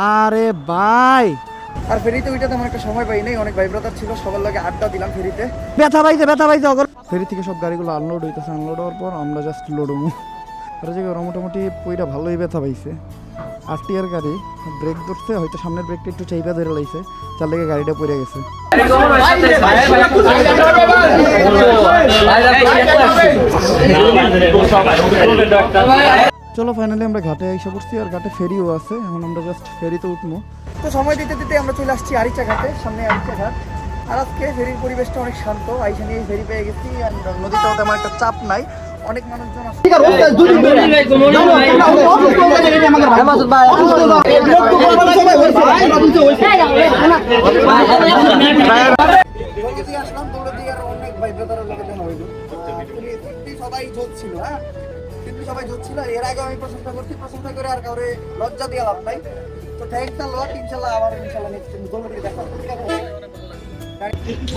আরে ভাই আর ফেরিতে ওইটা তেমন একটা সময় পাই নাই অনেক ভাইব্রাতার ছিল সবার লাগে আড্ডা দিলাম ফেরিতে ব্যথা পাইছে ব্যথা পাইছে অগর ফেরি থেকে সব গাড়িগুলো আনলোড হইতেছে আনলোড হওয়ার পর আমরা জাস্ট লোডমু আর যে ওরা মোটামুটি পইটা ভালোই ব্যথা পাইছে আর টিয়ার গাড়ি ব্রেক ধরছে হয়তো সামনের ব্রেকটা একটু চাইপা ধরে লাইছে চার লেগে গাড়িটা পড়ে গেছে চলো ফাইনালি আমরা ঘাটে এসে পড়ছি আর ঘাটে ফেরিও আছে এখন আমরা জাস্ট ফেরিতে উঠবো তো সময় দিতে দিতে আমরা চলে আসছি আরিচা ঘাটে সামনে আরিচা ঘাট আর আজকে ফেরির পরিবেশটা অনেক শান্ত আইসা নিয়ে ফেরি পেয়ে গেছি আর নদীটাও তেমন একটা চাপ নাই অনেক মানুষজন আছে আসলাম দৌড়ে দিয়ে আর অনেক ভাইব্রাতারের লোকে দেখা হইল সবাই জোট ছিল হ্যাঁ সবাই জোট ছিল এর আগে আমি প্রশংসা করছি, প্রশংসা করে আর কাউরে লজ্জা দিয়ে লাভ নাই। তো থ্যাংকস আ লট ইনশাআল্লাহ আবার ইনশাআল্লাহ নেক্সট টাইম দৌড়ে দেখা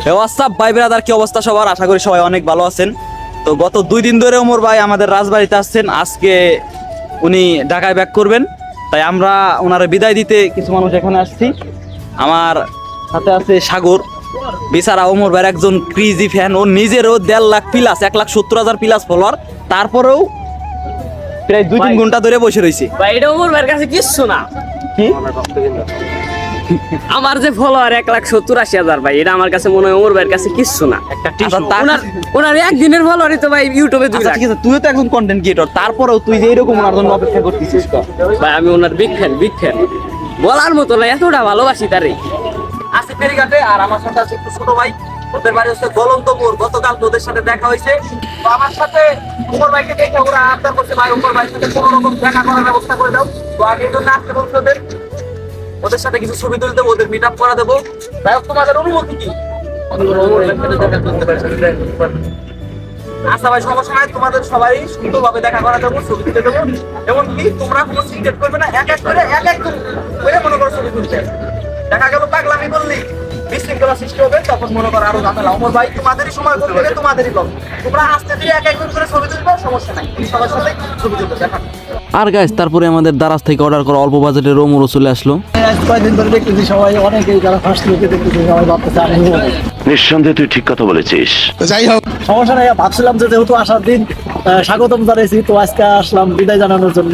হোয়াটসঅ্যাপ ভাই কি অবস্থা সবার? আশা করি সবাই অনেক ভালো আছেন। তো গত দুই দিন ধরে ওমর ভাই আমাদের রাজবাড়িতে আসছেন। আজকে উনি ঢাকায় ব্যাক করবেন। তাই আমরা ওনারে বিদায় দিতে কিছু মানুষ এখানে আসছি। আমার সাথে আছে সাগর। বেচারা ওমর ভাইয়ের একজন ক্রিজি ফ্যান ও নিজেরও দেড় লাখ প্লাস এক লাখ সত্তর হাজার প্লাস ফলোয়ার তারপরেও প্রায় দুই তিন ঘণ্টা ধরে বসে রয়েছে ভাই এটা ওমর কাছে কিচ্ছু না। কি? আমার যে ফলোয়ার এক লাখ সত্তর আশি হাজার ভাই এটা আমার কাছে মনে হয় ওমর ভাইয়ের কাছে কিচ্ছু না। আচ্ছা, ওনার ওনার একদিনের ফলোয়ারই তো ভাই ইউটিউবে দুই আচ্ছা, লাখ। তুইও তো একজন কন্টেন্ট ক্রিয়েটর তারপরেও তুই যে এরকম ওনার জন্য অপেক্ষা করতেছিস তো ভাই আমি ওনার বিগ ফ্যান বিগ ফ্যান বলার মতো না এতটা ভালোবাসি তারে। আছে ফেরিঘাটে আর আমার সাথে আছে একটু ছোট ভাই। ওদের বাড়ি হচ্ছে গলন্তপুর। গতকাল তো ওদের সাথে দেখা হয়েছে। তো আমার সাথে উপর ভাইকে দেখে ওরা আবদার করছে ভাই উপর ভাইয়ের সাথে কোনো রকম দেখা করার ব্যবস্থা করে দাও। তো আগে জন্য আসতে বলছে ওদের। ওদের সাথে কিছু ছবি তুলে দেবো ওদের মিট আপ করা দেবো। হোক, তোমাদের অনুমতি কি? আচ্ছা ভাই সমস্যা নাই তোমাদের সবাই সুন্দরভাবে দেখা করা দেবো ছবি তুলে দেবো। এমনকি তোমরা কোনো সিক্রেট করবে না এক এক করে এক এক করে মনে করো ছবি তুলতে। দেখা গেল পাগলামি করলি। বিশৃঙ্খলা সৃষ্টি হবে তখন মনে করো আরও ঝামেলা। অমর ভাই তোমাদেরই সময় করতে হবে তোমাদেরই লোক তোমরা আসতে দিয়ে এক একজন করে ছবি তুলবে সমস্যা নাই। সবার সাথে ছবি তুলবে দেখা। আর গাইস তারপরে আমাদের দারাজ থেকে অর্ডার করা অল্প বাজেটের রোমরও চলে আসলো। কয়েকদিন ধরে দেখতেছি সবাই অনেকেই যারা ফার্স্ট লোকে দেখতেছি সবাই ভাবতেছে নিঃসন্দেহে তুই ঠিক কথা বলেছিস। যাই হোক। সমস্যা নাই ভাবছিলাম যে যেহেতু আসার দিন আহ, স্বাগতম জানাইছি তো আজকে আসলাম বিদায় জানানোর জন্য।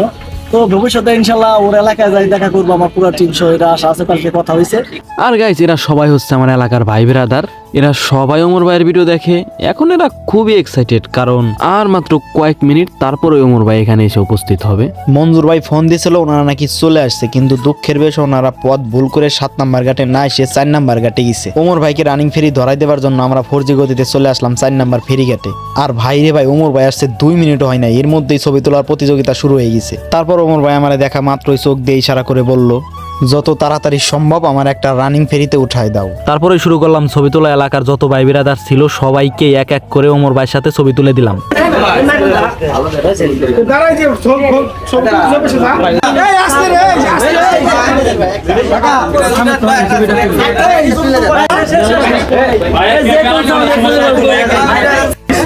তো ভবিষ্যতে ইনশাল্লাহ ওর এলাকায় যাই দেখা করব, আমার পুরো টিম সহ এরা আশা আছে কালকে কথা হয়েছে আর গাইজ এরা সবাই হচ্ছে আমার এলাকার ভাই ব্রাদার এরা সবাই ওমর ভাইয়ের ভিডিও দেখে। এখন এরা খুবই এক্সাইটেড কারণ আর মাত্র কয়েক মিনিট তারপরে ওমর ভাই এখানে এসে উপস্থিত হবে। মঞ্জুর ভাই ফোন দিয়েছিল ওনারা নাকি চলে আসছে, কিন্তু দুঃখের বেশ ওনারা পথ ভুল করে সাত নাম্বার ঘাটে না এসে চার নাম্বার ঘাটে গেছে। ওমর ভাইকে রানিং ফেরি ধরাই দেওয়ার জন্য আমরা ফোর জি গতিতে চলে আসলাম চার নাম্বার ফেরি ঘাটে। আর ভাই রে ভাই, ওমর ভাই আসছে দুই মিনিটও হয় না এর মধ্যেই ছবি তোলার প্রতিযোগিতা শুরু হয়ে গেছে। তারপর ওমর ভাই আমার দেখা মাত্রই চোখ দিয়ে ইশারা করে বলল যত তাড়াতাড়ি সম্ভব আমার একটা রানিং ফেরিতে উঠায় দাও। তারপরে শুরু করলাম ছবি তোলা এলাকার যত ভাই বিরাদার ছিল সবাইকে এক এক করে ওমর ভাইয়ের সাথে ছবি তুলে দিলাম।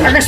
আকাশ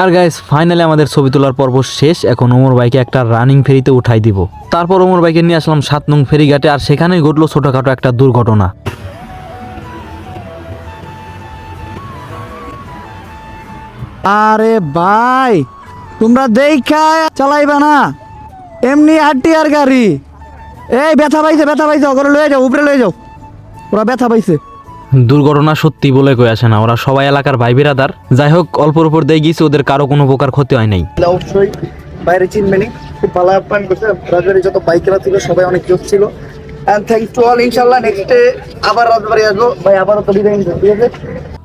আর গাইস ফাইনালি আমাদের ছবি তোলার পর্ব শেষ এখন ওমর বাইকে একটা রানিং ফেরিতে উঠাই দিব তারপর ওমর বাইকে নিয়ে আসলাম সাত নং ফেরিঘাটে আর সেখানে ঘটলো ছোটোখাটো একটা দুর্ঘটনা আরে ভাই তোমরা দেখা চালাইবা না। এমনি আটটি আর গাড়ি। এই ব্যথা পাইছে ব্যথা পাইছে ওগুলো লয়ে যাও উপরে লয়ে যাও। ওরা ব্যথা পাইছে। দুর্ঘটনা সত্যি বলে কই আসে না ওরা সবাই এলাকার ভাই বিরাদার। যাই হোক অল্পর উপর দিয়ে গিয়েছে ওদের কারও কোনো প্রকার ক্ষতি হয় নাই। অবশ্যই। বাইরে চিনবেনি খুব ভালো আপ্যায়ন করছে। রাজবাড়ি যত বাইকেরা ছিল সবাই অনেক জোর ছিল। অ্যান্ড থ্যাংকস টু অল ইনশাল্লাহ নেক্সট ডে আবার রাজবাড়ি আসব। ভাই আবারও তো বিদায় ঠিক আছে?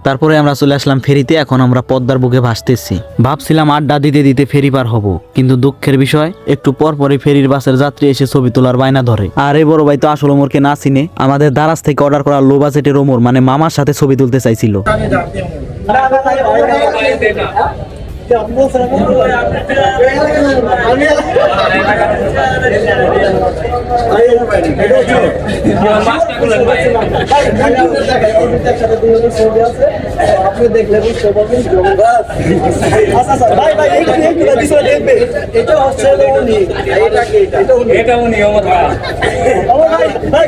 তারপরে আমরা চলে আসলাম ফেরিতে এখন আমরা পদ্মার বুকে ভাসতেছি। ভাবছিলাম আড্ডা দিতে দিতে ফেরি পার হব কিন্তু দুঃখের বিষয় একটু পর পরে ফেরির বাসের যাত্রী এসে ছবি তোলার বায়না ধরে। আর এই বড় ভাই তো আসল ওমরকে না চিনে আমাদের দারাজ থেকে অর্ডার করা লো বাজেটের ওমর মানে মামার সাথে ছবি তুলতে চাইছিল। আপনি দেখলে বুঝতে পারবেন ভাই ভাই একটু একটু বিষয় দেখবে এটা হচ্ছে এটা কি উনি এটা উনি আমার ভাই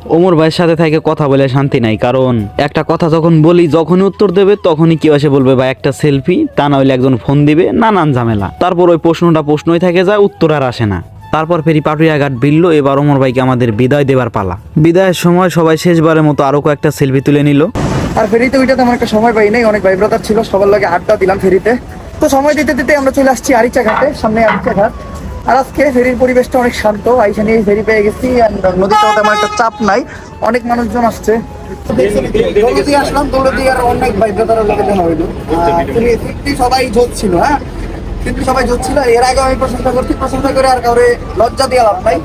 ওমর ভাইয়ের সাথে থাকে কথা বলে শান্তি নাই, কারণ একটা কথা যখন বলি, যখনই উত্তর দেবে, তখনই কেউ এসে বলবে বা একটা সেলফি তা না হলে একজন ফোন দিবে, নানান ঝামেলা। তারপর ওই প্রশ্নটা প্রশ্নই থেকে যায়, উত্তর আর আসে না। তারপর ফেরি পাটুরিয়া ঘাট বিললো এবার ওমর ভাইকে আমাদের বিদায় দেবার পালা। বিদায়ের সময় সবাই শেষবারের মতো আরও কয়েকটা সেলফি তুলে নিল। আর ফেরিতে ওইটা তেমন একটা সময় পাই নাই, অনেক ভাই ব্রাদার ছিল, সবার লাগে আড্ডা দিলাম ফেরিতে। তো সময় দিতে দিতে আমরা চলে আসছি আরিচা ঘাটে, সামনে আরিচা ঘাট। আর আজকে ফেরির পরিবেশটা অনেক শান্ত আইসা নিয়ে ফেরি পেয়ে গেছি আর নদীতেও তেমন একটা চাপ নাই। অনেক মানুষজন আসছে। আসলাম আর অনেক ভাই ব্রাদারের লোকে হইল। সবাই ছিল হ্যাঁ? কিন্তু সবাই ছিল এর আগে আমি প্রশংসা করছি প্রশংসা করে আর কাউরে লজ্জা দিয়ে লাভ নাই।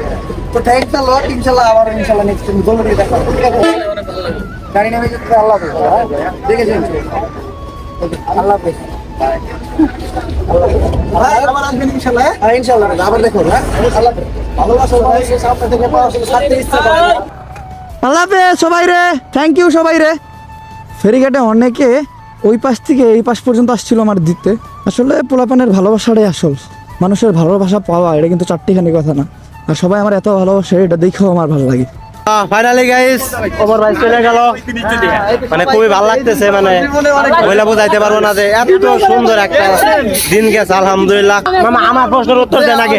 তো থ্যাংকস আ লট ইনশাল্লাহ আবার ইনশাল্লাহ নেক্সট টাইম দৌড়তে দেখা হবে। ঠিক আছে? গাড়ি নেমে যেতে আল্লাহ হ্যাঁ? দেখেছেন? আল্লাহ হাফেজ। ভাই, আবার হ্যাঁ? হ্যাঁ, দেখো, হ্যাঁ? সবাই রে। থ্যাংক ইউ সবাই রে। ফেরিঘাটে অনেকে ওই পাশ থেকে এই পাশ পর্যন্ত আসছিল আমার দিতে। আসলে পোলাপানের ভালোবাসাটাই আসল। মানুষের ভালোবাসা পাওয়া এটা কিন্তু চারটিখানি কথা না। আর সবাই আমার এত ভালোবাসে এটা দেখেও আমার ভালো লাগে। ফাইনালি গাইস ওমর ভাই চলে গেল। মানে খুবই ভালো লাগতেছে মানে বইলা বুঝাইতে পারব না যে এত সুন্দর একটা দিন গেছে আলহামদুলিল্লাহ। মামা আমার প্রশ্নের উত্তর দেন আগে।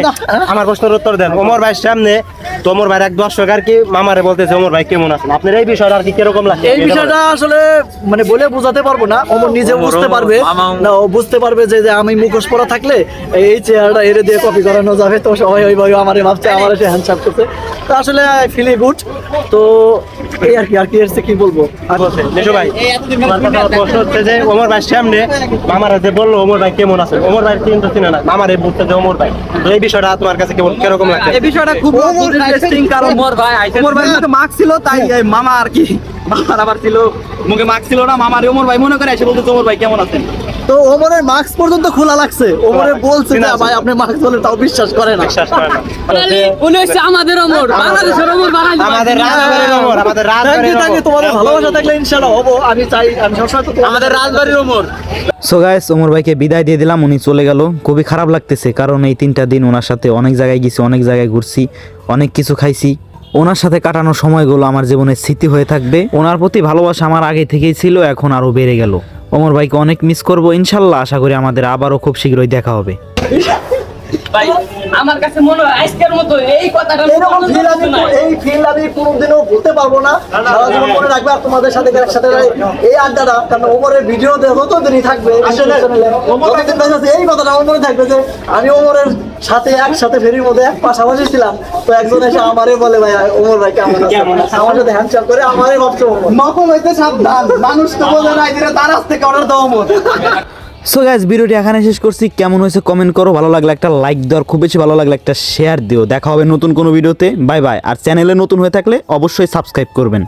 আমার প্রশ্নের উত্তর দেন। ওমর ভাইয়ের সামনে তো ওমর ভাইয়ের এক দর্শক আর কি মামারে বলতেছে ওমর ভাই কেমন আছেন? আপনার এই বিষয়টা আর কি কীরকম লাগছে? এই বিষয়টা আসলে মানে বলে বোঝাতে পারব না। অমর নিজে বুঝতে পারবে। না ও বুঝতে পারবে যে যে আমি মুখোশ পরা থাকলে এই চেয়ারটা এরে দিয়ে কপি করানো যাবে। তো সবাই ওইভাবে আমারে ভাবছে আমার এসে হ্যান্ডসাপ করতে তো আসলে ফিলি গুড তো এই আর কি আর কি এসছে কি বলব? ভাই প্রশ্ন হচ্ছে যে ওমর ভাইয়ের সামনে মামারা যে বলল ওমর ভাই কেমন আছে? ওমর ভাই কিন্তু চিনে না মামারে বলতে যে ওমর ভাই। তো এই বিষয়টা তোমার কাছে কেমন কীরকম লাগছে? এই বিষয়টা খুব ইন্টারেস্টিং কারণ ওমর ভাই ওমর ভাই মুখে মাস্ক ছিল তাই মামা আর কি মামার আবার ছিল। মুখে মাস্ক ছিল না মামার ওমর ভাই মনে করে এসে বলতে ওমর ভাই কেমন আছেন? তো ওমরের মাস্ক পর্যন্ত খোলা লাগছে। ওমরে বলছে না ভাই আপনি মাস্ক বলে তাও বিশ্বাস করে না। বিশ্বাস করে না। উনি হচ্ছে আমাদের ওমর। বাংলাদেশের ওমর বাঙালি। আমাদের রাজবাড়ির ওমর আমাদের রাজবাড়ির ওমর। তোমাদের ভালোবাসা থাকলে ইনশাআল্লাহ হব। আমি চাই আমি সবসময় তো আমাদের রাজবাড়ির ওমর। সো গাইস ওমর ভাইকে বিদায় দিয়ে দিলাম উনি চলে গেল। খুবই খারাপ লাগতেছে কারণ এই তিনটা দিন ওনার সাথে অনেক জায়গায় গেছি অনেক জায়গায় ঘুরছি অনেক কিছু খাইছি। ওনার সাথে কাটানো সময়গুলো আমার জীবনে স্মৃতি হয়ে থাকবে। ওনার প্রতি ভালোবাসা আমার আগে থেকেই ছিল, এখন আরও বেড়ে গেল। ওমর ভাইকে অনেক মিস করব, ইনশাল্লাহ। আশা করি আমাদের আবারও খুব শীঘ্রই দেখা হবে। ভাই আমার কাছে মনে হয় আজকের মতো এই কথাটা এরকম ফিল আমি এই ফিল আমি কোনোদিনও ভুলতে পারব না। সারা জীবন মনে রাখবে আর তোমাদের সাথে একসাথে এই আড্ডাটা কারণ ওমরের ভিডিও যত থাকবে যতদিন বেঁচে এই কথাটা আমার মনে থাকবে যে আমি ওমরের সাথে একসাথে ফেরির মধ্যে এক পাশাপাশি ছিলাম। তো একজন এসে আমারে বলে ভাই ওমর ভাই কেমন আমার সাথে হ্যান্ডশেক করে আমারে ভাবছে ওমর। নকল হইতে সাবধান। মানুষ তো বোঝে না এদের তারাস থেকে অর্ডার দেওয়া মত সো গ্যাস ভিডিওটি এখানে শেষ করছি। কেমন হয়েছে কমেন্ট করো। ভালো লাগলে একটা লাইক দেওয়ার খুব বেশি ভালো লাগলে একটা শেয়ার দিও। দেখা হবে নতুন কোনো ভিডিওতে। বাই বাই আর চ্যানেলে নতুন হয়ে থাকলে অবশ্যই সাবস্ক্রাইব করবেন।